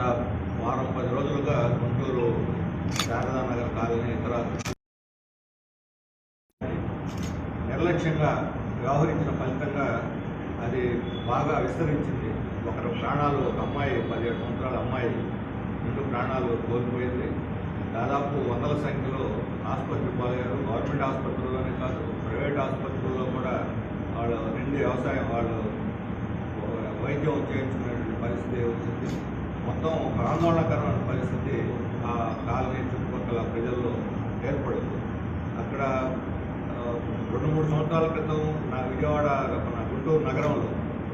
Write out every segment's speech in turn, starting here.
గత వారం పది రోజులుగా గుంటూరు శారదానగర్ కాలనీ ఇతర నిర్లక్ష్యంగా వ్యవహరించిన ఫలితంగా అది బాగా విస్తరించింది. ఒకరి ప్రాణాలు ఒక అమ్మాయి పదిహేడు సంవత్సరాల అమ్మాయి రెండు ప్రాణాలు కోల్పోయింది. దాదాపు వందల సంఖ్యలో ఆసుపత్రి పాలయ్యారు. గవర్నమెంట్ ఆసుపత్రుల్లోనే కాదు ప్రైవేట్ ఆసుపత్రుల్లో కూడా వాళ్ళు నిండి వ్యవసాయం వాళ్ళు వైద్యం చేయించుకునేటువంటి పరిస్థితి వచ్చింది మొత్తం ఒక ఆందోళనకరమైన పరిస్థితి ఆ కాలనీ చుట్టుపక్కల ప్రజల్లో ఏర్పడింది. అక్కడ రెండు మూడు సంవత్సరాల క్రితం నా విజయవాడ మన గుంటూరు నగరంలో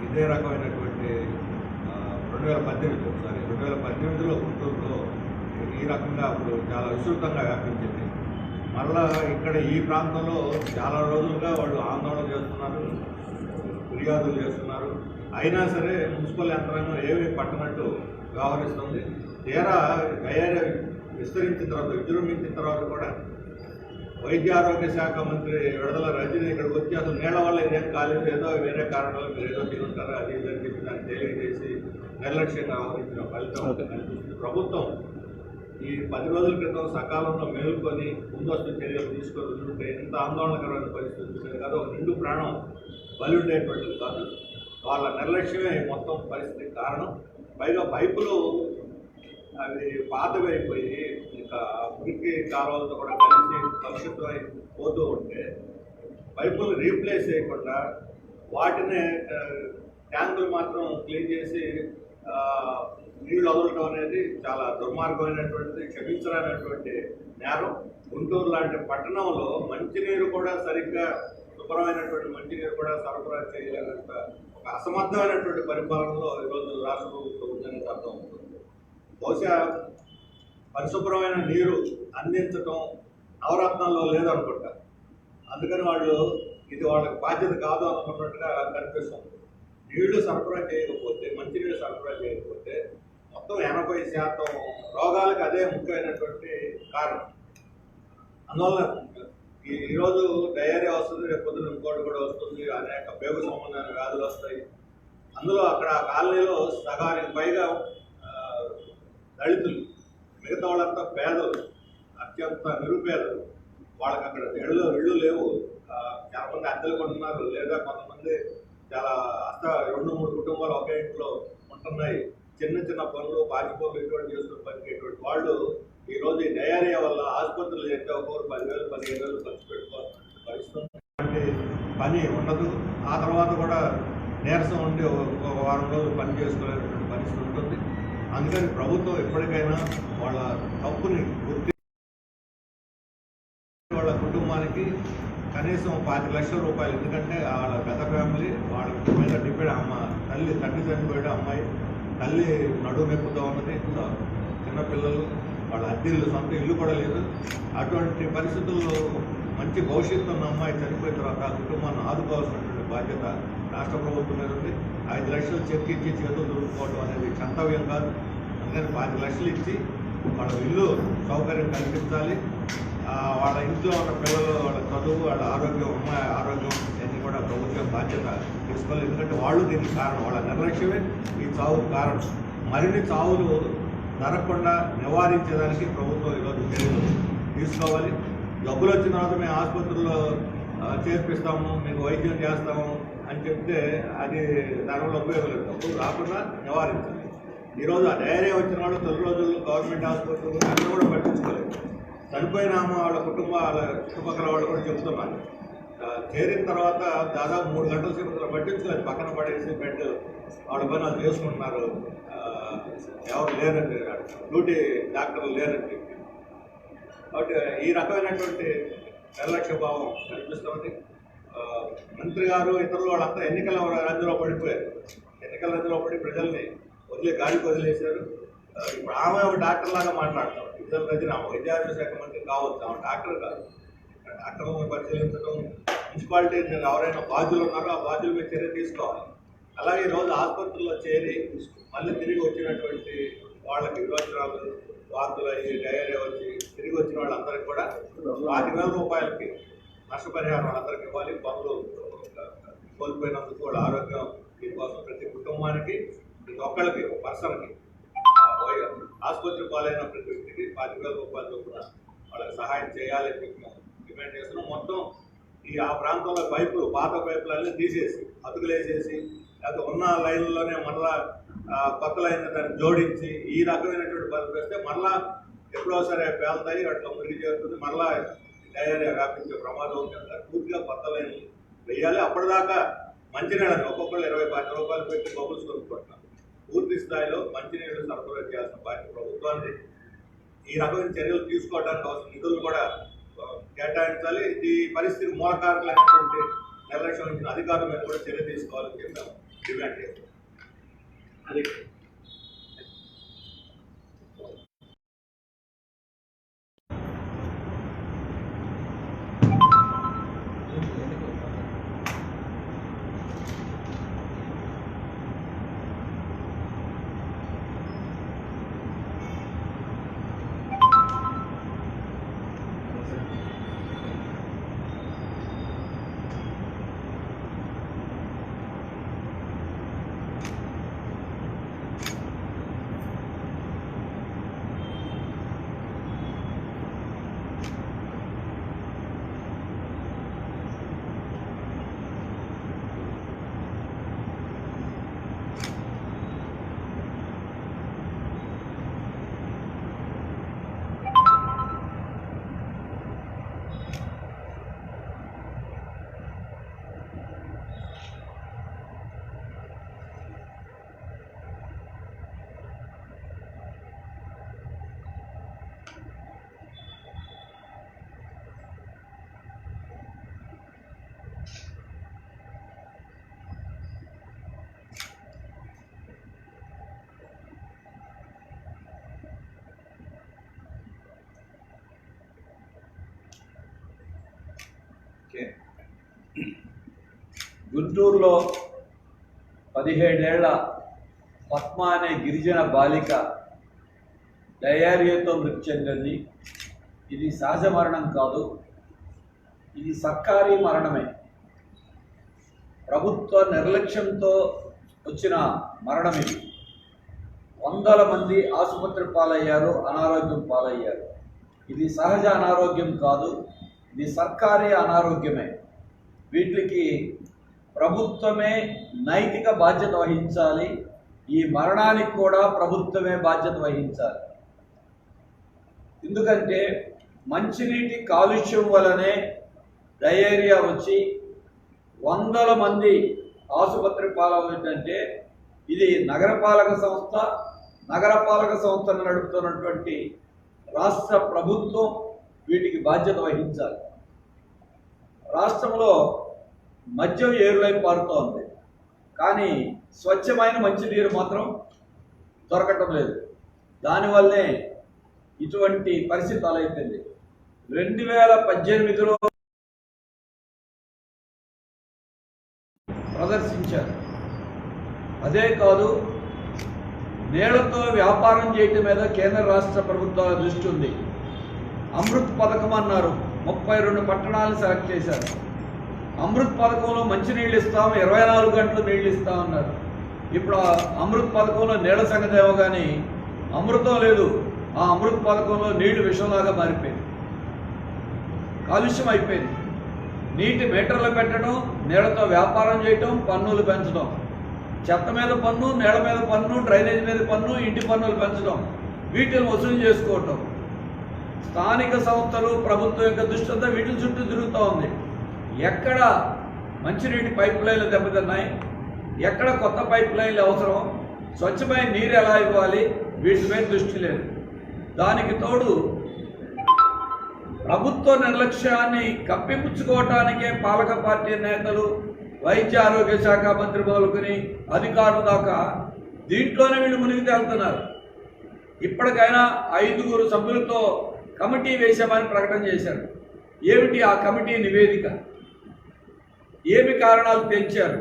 ఇదే రకమైనటువంటి రెండు వేల పద్దెనిమిది ఒకసారి రెండు వేల పద్దెనిమిదిలో గుంటూరులో ఈ రకంగా అప్పుడు చాలా విస్తృతంగా వ్యాపించింది. మరలా ఇక్కడ ఈ ప్రాంతంలో చాలా రోజులుగా వాళ్ళు ఆందోళన చేస్తున్నారు ఫిర్యాదులు చేస్తున్నారు. అయినా సరే మున్సిపల్ యంత్రాంగం ఏమీ పట్టనట్టు వ్యవహరిస్తుంది. తీరా గయార విస్తరించిన తర్వాత విజృంభించిన తర్వాత కూడా వైద్య ఆరోగ్య శాఖ మంత్రి విడుదల రజని ఇక్కడికి వచ్చి అసలు నీళ్ళ వల్ల ఇదేం కాలేదు ఏదో వేరే కారణాలు మీరు ఏదో తినుంటారు అది ఇది అని చెప్పి దాన్ని తెలియజేసి నిర్లక్ష్యంగా వ్యవహరించిన ఫలితం కనిపిస్తుంది ప్రభుత్వం ఈ పది రోజుల క్రితం సకాలంలో మేలుకొని ముందస్తు చర్యలు తీసుకొని ఉంటే ఇంత ఆందోళనకరమైన పరిస్థితి వచ్చింది కాదు ఒక నిండు ప్రాణం బలి ఉండేటువంటిది కాదు. వాళ్ళ నిర్లక్ష్యమే మొత్తం పరిస్థితికి కారణం. పైగా పైపులు అవి పాతవైపోయి ఇంకా మురికి కాలువలతో కూడా కలిసి కలుషితమై పోతూ ఉంటే పైపులు రీప్లేస్ చేయకుండా వాటిని ట్యాంకులు మాత్రం క్లీన్ చేసి నీళ్ళు నీళ్ళు వదలటం అనేది చాలా దుర్మార్గమైనటువంటిది క్షమించరానటువంటి నేరం. గుంటూరు లాంటి పట్టణంలో మంచినీరు కూడా సరిగ్గా శుభ్రమైనటువంటి మంచినీరు కూడా సరఫరా చేయలేనంత ఒక అసమర్థమైనటువంటి పరిపాలనలో ఈరోజు రాష్ట్ర ప్రభుత్వం ఉందని అర్థం అవుతుంది. బహుశా పరిశుభ్రమైన నీరు అందించటం నవరత్నాల్లో లేదనుకుంటా. అందుకని వాళ్ళు ఇది వాళ్ళకి బాధ్యత కాదు అనుకున్నట్టుగా కనిపిస్తుంది. నీళ్ళు సరఫరా చేయకపోతే మంచినీళ్ళు సరఫరా చేయకపోతే మొత్తం ఎనభై శాతం రోగాలకు అదే ముఖ్యమైనటువంటి కారణం. అందువల్ల ఈరోజు డయేరియా వస్తుంది రేపు పొద్దున ఇంకోటి కూడా వస్తుంది అనేక పేగు సంబంధమైన వ్యాధులు వస్తాయి. అందులో అక్కడ ఆ కాలనీలో సగానికి పైగా దళితులు మిగతా వాళ్ళంతా పేదలు అత్యంత నిరుపేదలు. వాళ్ళకి అక్కడ ఇళ్ళు ఇళ్ళు లేవు. చాలామంది అద్దెలు కొంటున్నారు లేదా కొంతమంది చాలా అస్త రెండు మూడు కుటుంబాలు ఒకే ఇంట్లో ఉంటున్నాయి. చిన్న చిన్న పనులు పాచి పనులు ఇటువంటి చేసుకుని బతికేటువంటి వాళ్ళు ఈ రోజు ఈ డయేరియా వల్ల ఆసుపత్రులు చెప్తే ఒక్కొక్కరు పదివేలు పదిహేను వేలు ఖర్చు పెట్టుకోవాల్సిన పరిస్థితి పని ఉండదు. ఆ తర్వాత కూడా నీరసం ఉండి ఒక వారం రోజులు పని చేసుకోలేనటువంటి పరిస్థితి ఉంటుంది. అందుకని ప్రభుత్వం ఎప్పటికైనా వాళ్ళ తప్పుని గుర్తి వాళ్ళ కుటుంబానికి కనీసం పాతి లక్షల రూపాయలు. ఎందుకంటే వాళ్ళ పెద్ద ఫ్యామిలీ వాళ్ళ మీద డిపెండ్ అమ్మ తల్లి తండ్రి చనిపోయాడు అమ్మాయి. తల్లి నడువు నొప్పుతో ఉన్నది. చిన్నపిల్లలు వాళ్ళ అద్దెళ్ళు సొంత ఇల్లు కూడా లేదు. అటువంటి పరిస్థితుల్లో మంచి భవిష్యత్తు ఉన్న అమ్మాయి చనిపోయిన తర్వాత ఆ కుటుంబాన్ని ఆదుకోవాల్సినటువంటి బాధ్యత రాష్ట్ర ప్రభుత్వం మీద ఉంది. ఐదు లక్షలు చెక్ ఇచ్చి చేతులు దొరుకుకోవడం అనేది కర్తవ్యం కాదు. అందుకని పది లక్షలు ఇచ్చి వాళ్ళ ఇల్లు సౌకర్యం కల్పించాలి. వాళ్ళ ఇంట్లో ఉన్న పిల్లలు వాళ్ళ చదువు వాళ్ళ ఆరోగ్యం అమ్మాయి ఆరోగ్యం ఇవన్నీ కూడా ప్రభుత్వం బాధ్యత తీసుకోవాలి. ఎందుకంటే వాళ్ళు దీనికి కారణం. వాళ్ళ నిర్లక్ష్యమే ఈ చావుకు కారణం. మరిన్ని చావులు జరగకుండా నివారించేదానికి ప్రభుత్వం ఈరోజు చర్యలు తీసుకోవాలి. డబ్బులు వచ్చిన తర్వాత మేము ఆసుపత్రుల్లో చేర్పిస్తాము మీకు వైద్యం చేస్తాము అని చెప్తే అది దానివల్ల ఉపయోగం లేదు. డబ్బులు రాకుండా నివారించాలి. ఈరోజు ఆ డైరీ వచ్చిన వాళ్ళు తొలి రోజుల్లో గవర్నమెంట్ ఆసుపత్రులు అక్కడ కూడా పట్టించుకోలేదు. చనిపోయినామో వాళ్ళ కుటుంబ వాళ్ళ చుట్టుపక్కల వాళ్ళు కూడా చెప్తున్నారు. చేరిన తర్వాత దాదాపు మూడు గంటల సేపు అసలు పక్కన పడేసి బెడ్ వాళ్ళ పని వాళ్ళు చేసుకుంటున్నారు ఎవరు లేరండి డ్యూటీ డాక్టర్లు లేరండి. కాబట్టి ఈ రకమైనటువంటి నిర్లక్ష్య భావం కనిపిస్తుంది మంత్రి గారు ఇతరులు వాళ్ళంతా ఎన్నికల రద్దీలో పడిపోయారు. ఎన్నికల రద్దీలో పడి ప్రజల్ని వదిలే గాలికి వదిలేశారు. ఇప్పుడు ఆమె ఒక డాక్టర్ లాగా మాట్లాడతాం ఇద్దరు రజన ఆమె వైద్యారోగ్య శాఖ మంత్రి కావచ్చు ఆమె డాక్టర్ కాదు. డాక్టర్ పరిశీలించడం మున్సిపాలిటీ ఎవరైనా బాధ్యులు ఉన్నారో ఆ బాధ్యుల మీద చర్య తీసుకోవాలి. అలాగే ఈరోజు ఆసుపత్రుల్లో చేరి మళ్ళీ తిరిగి వచ్చినటువంటి వాళ్ళకి విరోచనాలు వాంతులు అయ్యి డయేరియా వచ్చి తిరిగి వచ్చిన వాళ్ళందరికీ కూడా పాతి వేల రూపాయలకి నష్టపరిహారం వాళ్ళందరికీ ఇవ్వాలి. పనులు కోల్పోయినందుకు వాళ్ళ ఆరోగ్యం దీనికోసం ప్రతి కుటుంబానికి ప్రతి ఒక్కళ్ళకి ఒక పర్సన్కి ఆసుపత్రి పాలైన ప్రతి వ్యక్తికి పాతి వేల రూపాయల చొప్పున వాళ్ళకి సహాయం చేయాలని చెప్పి మేము డిమాండ్ చేస్తున్నాం. మొత్తం ఈ ఆ ప్రాంతంలో పైపులు పాత పైపులన్నీ తీసేసి అతుకులేసేసి లేకపోతే ఉన్న లైన్లోనే మరలా ఆ, కొత్త లైన్ దాన్ని జోడించి ఈ రకమైనటువంటి పరిస్థితి వస్తే మరలా ఎప్పుడో సరే పేలుతాయి అట్లా మురిగి చేరుతుంది మరలా డయేరియా వ్యాపించే ప్రమాదం ఉంది కనుక పూర్తిగా కొత్త లైన్ వేయాలి. అప్పటిదాకా మంచినీళ్ళని ఒక్కొక్కళ్ళు ఇరవై పది రూపాయలు పెట్టి బబుల్స్ కొనుక్కుంటున్నారు. పూర్తి స్థాయిలో మంచినీళ్ళు సరఫరా చేయాల్సిన బాధ్యత ప్రభుత్వాన్ని ఈ రకమైన చర్యలు తీసుకోవడానికి అవసరం. నిధులు కూడా కేటాయించాలి. ఈ పరిస్థితి మూలకారకులైనటువంటి నిర్లక్ష్యం నుంచి అధికారుల మీద కూడా చర్య తీసుకోవాలని చెప్పి మేము డిమాండ్ చేస్తాం. అది. గుంటూరులో పదిహేడేళ్ళ పద్మ అనే గిరిజన బాలిక డయేరియాతో మృతి చెందింది. ఇది సహజ మరణం కాదు ఇది సర్కారీ మరణమే. ప్రభుత్వ నిర్లక్ష్యంతో వచ్చిన మరణం ఇది. వందల మంది ఆసుపత్రి పాలయ్యారు అనారోగ్యం పాలయ్యారు. ఇది సహజ అనారోగ్యం కాదు ఇది సర్కారీ అనారోగ్యమే. వీటికి ప్రభుత్వమే నైతిక బాధ్యత వహించాలి. ఈ మరణానికి కూడా ప్రభుత్వమే బాధ్యత వహించాలి. ఎందుకంటే మంచినీటి కాలుష్యం వలనే డయేరియా వచ్చి వందల మంది ఆసుపత్రి పాలవుతుందంటే ఇది నగరపాలక సంస్థ నగరపాలక సంస్థను నడుపుతున్నటువంటి రాష్ట్ర ప్రభుత్వం వీటికి బాధ్యత వహించాలి. రాష్ట్రంలో మద్యం ఏరులై పారుతోంది. కానీ స్వచ్ఛమైన మంచినీరు మాత్రం దొరకటం లేదు. దానివల్లే ఇటువంటి పరిస్థితి తలెత్తింది. రెండు వేల పద్దెనిమిదిలో ప్రదర్శించారు. అదే కాదు నీళ్ళతో వ్యాపారం చేయటం మీద కేంద్ర రాష్ట్ర ప్రభుత్వాల దృష్టి ఉంది. అమృత్ పథకం అన్నారు. ముప్పై రెండు పట్టణాలను సెలెక్ట్ చేశారు. అమృత్ పథకంలో మంచి నీళ్ళు ఇస్తాం ఇరవై నాలుగు గంటలు నీళ్ళు ఇస్తాం అన్నారు. ఇప్పుడు ఆ అమృత్ పథకంలో నీళ్ళ సంగతి ఏమో కానీ అమృతం లేదు. ఆ అమృత్ పథకంలో నీళ్ళు విషంలాగా మారిపోయింది. కాలుష్యం అయిపోయింది. నీటి మీటర్లు పెట్టడం నీళ్ళతో వ్యాపారం చేయటం పన్నులు పెంచడం. చెత్త మీద పన్ను నేల మీద పన్ను డ్రైనేజ్ మీద పన్ను ఇంటి పన్నులు పెంచడం. వీటిని వసూలు చేసుకోవటం. స్థానిక సంస్థలు ప్రభుత్వం యొక్క దృష్టి అంతా వీటి చుట్టూ తిరుగుతూ ఉంది. ఎక్కడ మంచినీటి పైప్ లైన్లు దెబ్బతిన్నాయి? ఎక్కడ కొత్త పైప్ లైన్లు అవసరం? స్వచ్ఛమైన నీరు ఎలా ఇవ్వాలి? వీటి మీద దృష్టి లేదు. దానికి తోడు ప్రభుత్వ నిర్లక్ష్యాన్ని కప్పిపుచ్చుకోవటానికే పాలక పార్టీ నేతలు వైద్య ఆరోగ్య శాఖ మంత్రి మొదలుకొని అధికారులు దాకా దీంట్లోనే వీళ్ళు మునిగి తేలుతున్నారు ఇప్పటికైనా ఐదుగురు సభ్యులతో కమిటీ వేశామని ప్రకటన చేశారు. ఏమిటి ఆ కమిటీ నివేదిక? ఏమి కారణాలు తెచ్చారు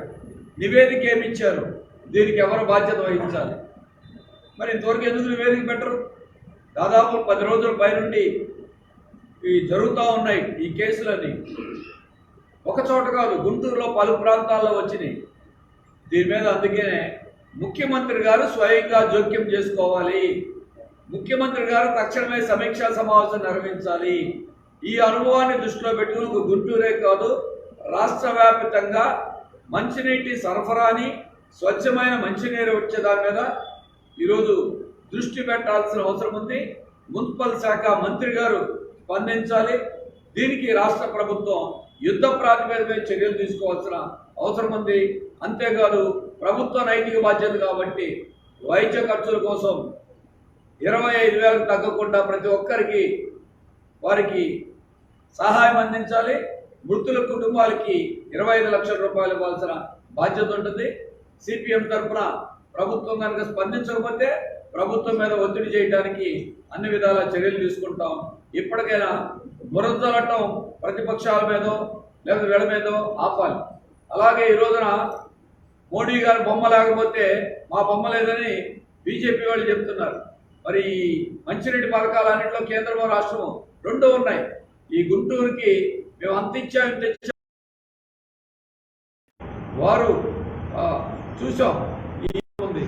నివేదిక ఏమి ఇచ్చారు దీనికి ఎవరు బాధ్యత వహించాలి? మరి ఇంతవరకు ఎందుకు నివేదిక పెట్టరు? దాదాపు పది రోజుల పైనుండి ఇవి జరుగుతూ ఉన్నాయి ఈ కేసులన్నీ. ఒక చోట కాదు గుంటూరులో పలు ప్రాంతాల్లో వచ్చినాయి. దీని మీద అందుకనే ముఖ్యమంత్రి గారు స్వయంగా జోక్యం చేసుకోవాలి. ముఖ్యమంత్రి గారు తక్షణమే సమీక్షా సమావేశం నిర్వహించాలి. ఈ అనుభవాన్ని దృష్టిలో పెట్టుకుని గుంటూరే కాదు రాష్ట్ర వ్యాప్తంగా మంచినీటి సరఫరాని స్వచ్ఛమైన మంచినీరు వచ్చే దాని మీద ఈరోజు దృష్టి పెట్టాల్సిన అవసరం ఉంది. మున్సిపల్ శాఖ మంత్రి గారు స్పందించాలి. దీనికి రాష్ట్ర ప్రభుత్వం యుద్ధ ప్రాతిపదికపై చర్యలు తీసుకోవాల్సిన అవసరం ఉంది. అంతేకాదు ప్రభుత్వ నైతిక బాధ్యత కాబట్టి వైద్య ఖర్చుల కోసం ఇరవై ఐదు వేలకు తగ్గకుండా ప్రతి ఒక్కరికి వారికి సహాయం అందించాలి. మృతుల కుటుంబాలకి ఇరవై ఐదు లక్షల రూపాయలు ఇవ్వాల్సిన బాధ్యత ఉంటుంది. సిపిఎం తరఫున ప్రభుత్వం కనుక స్పందించకపోతే ప్రభుత్వం మీద ఒత్తిడి చేయడానికి అన్ని విధాల చర్యలు తీసుకుంటాం. ఇప్పటికైనా బురదలటం ప్రతిపక్షాల మీదో లేదా వీళ్ళ మీదో ఆపాలి. అలాగే ఈ రోజున మోడీ గారి బొమ్మ లేకపోతే మా బొమ్మ లేదని బీజేపీ వాళ్ళు చెప్తున్నారు. మరి ఈ మంచినీటి పథకాలన్నింటిలో కేంద్రము రాష్ట్రము రెండు ఉన్నాయి. ఈ గుంటూరుకి మేము అంత ఇచ్చాం ఇంత వారు చూసాం ఈ ఉంది.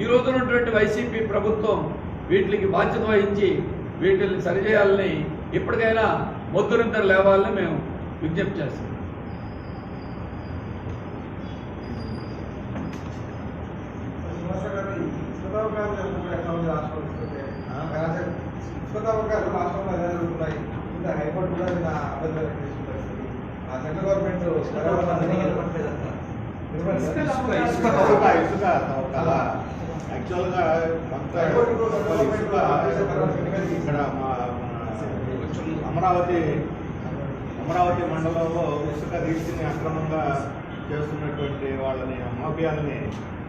ఈ రోజున ఉన్నటువంటి వైసీపీ ప్రభుత్వం వీటికి బాధ్యత వహించి వీటిని సరిచేయాలని ఇప్పటికైనా మొద్దునిద్దరు లేవాలని మేము విజ్ఞప్తి చేస్తాం. యాక్చువల్గా కొంత ఇక్కడ మా మన అమరావతి అమరావతి మండలంలో ఇసుక రీచ్ని అక్రమంగా చేస్తున్నటువంటి వాళ్ళని మాఫియాలని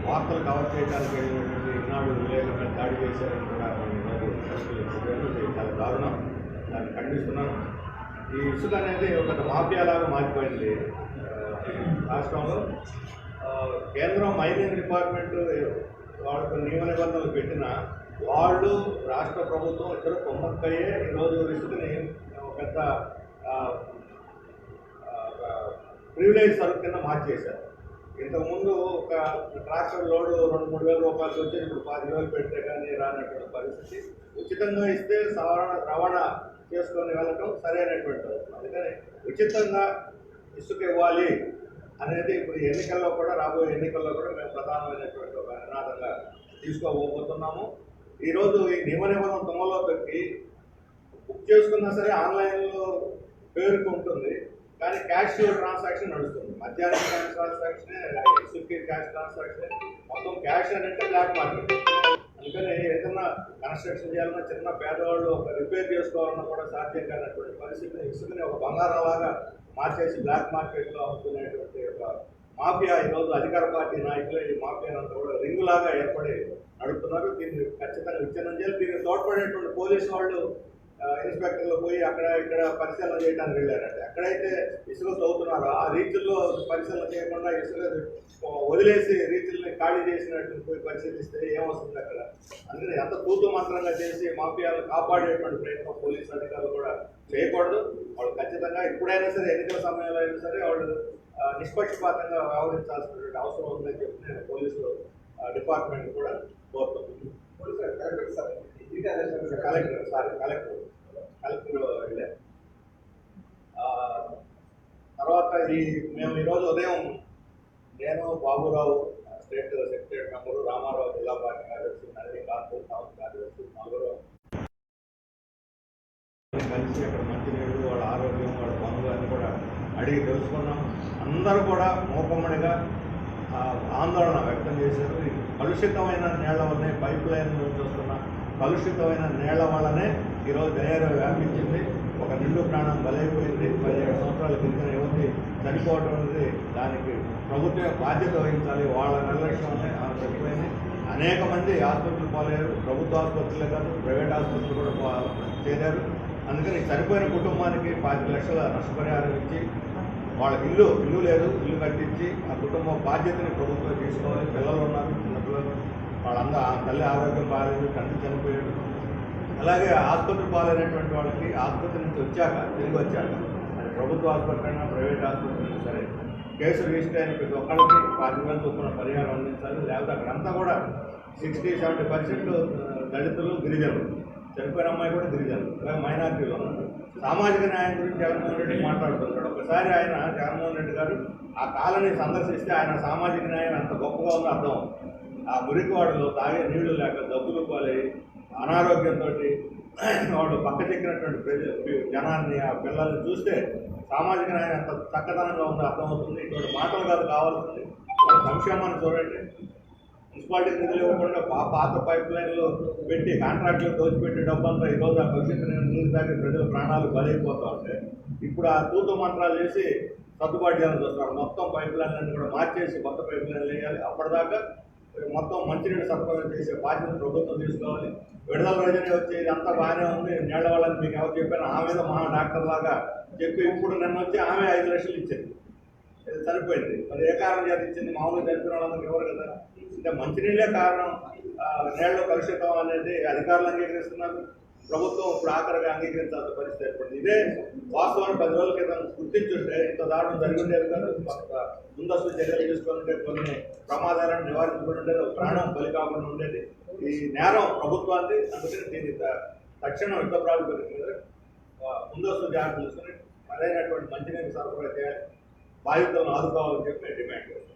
వార్తలు కవర్ చేయడానికి వెళ్ళినటువంటి ఈనాడు విలేకరులు దాడి చేశారని కూడా ఈరోజు చాలా దారుణం. దాన్ని ఖండిస్తున్నాను ఈ ఇసుక అనేది ఒక మాఫియాలాగా మారిపోయింది. రాష్ట్రంలో కేంద్రం మైనింగ్ డిపార్ట్మెంట్ వాళ్ళకు నియమ నిబంధనలు పెట్టిన వాళ్ళు రాష్ట్ర ప్రభుత్వం ఇద్దరు కొమ్మక్కయ్యే ఈరోజు ఇసుకని పెద్ద ప్రివిలేజ్ సరుకు కింద మార్చేశారు. ఇంతకుముందు ఒక ట్రాక్టర్ లోడు రెండు మూడు వేల రూపాయలు వచ్చి ఇప్పుడు పది వేలు పెడితే కానీ రానటువంటి పరిస్థితి. ఉచితంగా ఇస్తే సవరణ రవాణా చేసుకొని వెళ్ళటం సరైనటువంటి అందుకని ఉచితంగా ఇసుక ఇవ్వాలి అనేది ఇప్పుడు ఎన్నికల్లో కూడా రాబోయే ఎన్నికల్లో కూడా మేము ప్రధానమైనటువంటి ఒక నినాదంగా తీసుకోబోతున్నాము. ఈరోజు ఈ నియమ నిబంధన తుమ్మలో పెట్టి బుక్ చేసుకున్నా సరే ఆన్లైన్లో పేరుకు ఉంటుంది కానీ క్యాష్ ట్రాన్సాక్షన్ నడుస్తుంది. మధ్యాహ్నం క్యాష్ ట్రాన్సాక్షన్ క్యాష్ ట్రాన్సాక్షన్. మొత్తం క్యాష్ అని అంటే బ్లాక్ మార్కెట్. అందుకని ఏదైనా కన్స్ట్రక్షన్ చేయాలన్నా చిన్న పేదవాళ్ళు ఒక రిపేర్ చేసుకోవాలన్నా కూడా సాధ్యం కానటువంటి పరిస్థితిని ఇసుకని ఒక బంగారంలాగా మార్చేసి బ్లాక్ మార్కెట్లో అమ్ముకునేటువంటి ఒక మాఫియా ఈరోజు అధికార పార్టీ నాయకులు ఈ మాఫియా అంతా కూడా రింగులాగా ఏర్పడి నడుపుతున్నారు. దీన్ని ఖచ్చితంగా విచ్ఛిన్నం చేయాలి. దీనికి తోడ్పడేటువంటి పోలీసు వాళ్ళు ఇన్స్పెక్టర్లు పోయి అక్కడ ఇక్కడ పరిశీలన చేయడానికి వెళ్ళారండి. ఎక్కడైతే ఇసుక తవ్వుతున్నారో. ఆ రీతుల్లో పరిశీలన చేయకుండా ఇసుక వదిలేసి రీతుల్ని ఖాళీ చేసినట్టు పోయి పరిశీలిస్తే ఏమొస్తుంది అక్కడ? అందుకని ఎంత తూతు మంత్రంగా చేసి మాఫియాలను కాపాడేటువంటి ప్రయత్నం పోలీసు అధికారులు కూడా చేయకూడదు. వాళ్ళు ఖచ్చితంగా ఎప్పుడైనా సరే ఎన్నికల సమయంలో అయినా సరే వాళ్ళు నిష్పక్షపాతంగా వ్యవహరించాల్సినటువంటి అవసరం ఉందని చెప్పి నేను పోలీసు డిపార్ట్మెంట్ కూడా కోరుతున్నాను కలెక్టర్ సారీ కలెక్టర్ కలెక్టర్ వెళ్ళారు ఆ, తర్వాత ఈ మేము ఈరోజు ఉదయం నేను Baburao state secretary member Ramarao జిల్లా పార్టీ కార్యదర్శి నల్లి కార్పొరేట్ హౌస్ కార్యదర్శి నలుగురు కలిసి అక్కడ మంచినీళ్ళు వాళ్ళ ఆరోగ్యం వాళ్ళ పనులు అన్నీ కూడా అడిగి తెలుసుకున్నాం అందరూ కూడా మూకమ్మడిగా ఆందోళన వ్యక్తం చేశారు కలుషితమైన నేళ్ళ వల్లనే పైప్ లైన్ నుంచి వస్తున్న కలుషితమైన నేళ్ళ వల్లనే ఈరోజు డయేరియా వ్యాపించింది. ఒక నిండు ప్రాణం బలైపోయింది. పదిహేడు సంవత్సరాల క్రితం యువతి చనిపోవడం అనేది దానికి ప్రభుత్వం బాధ్యత వహించాలి. వాళ్ళ నిర్లక్ష్యం వల్లే ఆమె చనిపోయింది అనేక మంది ఆసుపత్రులు పోలేరు ప్రభుత్వ ఆసుపత్రులే కాదు ప్రైవేట్ ఆసుపత్రులు కూడా చేరారు. అందుకని చనిపోయిన కుటుంబానికి పాతి లక్షల నష్టపరిహారం ఇచ్చి వాళ్ళకి ఇల్లు ఇల్లు లేదు ఇల్లు కట్టించి ఆ కుటుంబం బాధ్యతని ప్రభుత్వం తీసుకోవాలి. పిల్లలు ఉన్నారు చిన్నపిల్లలు వాళ్ళందరూ ఆ తల్లి ఆరోగ్యం బాగాలేదు తండ్రి చనిపోయాడు. అలాగే ఆసుపత్రి పాలైనటువంటి వాళ్ళకి ఆసుపత్రి నుంచి వచ్చాక తిరిగి వచ్చాక అది ప్రభుత్వ ఆసుపత్రి అయినా ప్రైవేట్ ఆసుపత్రి అయినా సరే కేసు రిజిస్టర్ అయిన ప్రతి ఒక్కరికి పాతి వేల చొప్పున పరిహారం అందించాలి. లేకపోతే అక్కడంతా కూడా సిక్స్టీ సెవెంటీ పర్సెంట్ దళితులు గిరిజనులు. చనిపోయిన అమ్మాయి కూడా గిరిజనులు. అలాగే మైనార్టీలు ఉన్నారు సామాజిక న్యాయం గురించి జగన్మోహన్ రెడ్డి మాట్లాడుతున్నాడు. ఒకసారి ఆయన జగన్మోహన్ రెడ్డి గారు ఆ కాలనీ సందర్శిస్తే ఆయన సామాజిక న్యాయం అంత గొప్పగా ఉందో అర్థం ఆ మురికివాడలో తాగే నీళ్ళు లేక డబ్బులు పాలై అనారోగ్యంతో వాళ్ళు పక్క చెక్కినటువంటి ప్రజలు జనాన్ని ఆ పిల్లల్ని చూస్తే సామాజిక న్యాయం ఎంత చక్కదనంగా ఉందో అర్థమవుతుంది. ఇటువంటి మాటలు కాదు కావాల్సింది. సంక్షేమాన్ని చూడండి. మున్సిపాలిటీ నిధులు ఇవ్వకుండా పా- పాత పైప్ లైన్లు పెట్టి కాంట్రాక్ట్లు దోచిపెట్టి డబ్బంతా ఈ రోజు ఆ భవిష్యత్తు నీరు తాగి ప్రజల ప్రాణాలు బలైపోతా ఉంటే ఇప్పుడు ఆ తూతు మంత్రాలు చేసి సర్దుబాటు చేయాలని చూస్తున్నారు. మొత్తం పైప్ లైన్లన్నీ కూడా మార్చేసి కొత్త పైప్ లైన్లు వేయాలి. అప్పటిదాకా మొత్తం మంచినీళ్ళు సరఫరా చేసే బాధ్యత ప్రభుత్వం తీసుకోవాలి విడుదల రోజునే వచ్చి ఇదంతా బాగానే ఉంది నీళ్ళ వాళ్ళని మీకు ఎవరు చెప్పాను ఆమె మీద మహా డాక్టర్ లాగా చెప్పి ఇప్పుడు నన్ను వచ్చి ఆమె ఐదు లక్షలు ఇచ్చింది. ఇది సరిపోయింది. మరి ఏ కారణం చేత ఇచ్చింది? మామూలుగా చనిపోయిన వాళ్ళందరికీ ఎవరు కదా? అంటే మంచినీళ్ళే కారణం. ఆ, నీళ్ళలో కలుషితం అనేది అధికారులు అంగీకరిస్తున్నారు. ప్రభుత్వం ఇప్పుడు ఆఖరిగా అంగీకరించాల్సిన పరిస్థితి ఏర్పడింది. ఇదే వాస్తవాన్ని పది రోజుల క్రితం గుర్తించుంటే ఇంత దారుణం జరిగి ఉండేది కాదు ముందస్తు చర్యలు తీసుకుంటే కొన్ని ప్రమాదాలను నివారించుకుని ఉండేది ప్రాణం బలి కాకుండా ఉండేది. ఈ నేరం ప్రభుత్వాన్ని అందుకని దీన్ని తక్షణం యుద్ధ ప్రాతిపదిక మీద ముందస్తు జాగ్రత్తలు తీసుకుని మరైనటువంటి మంచినీరు సరఫరా చేయాలి. బాధితులను ఆదుకోవాలని చెప్పి డిమాండ్ చేస్తాను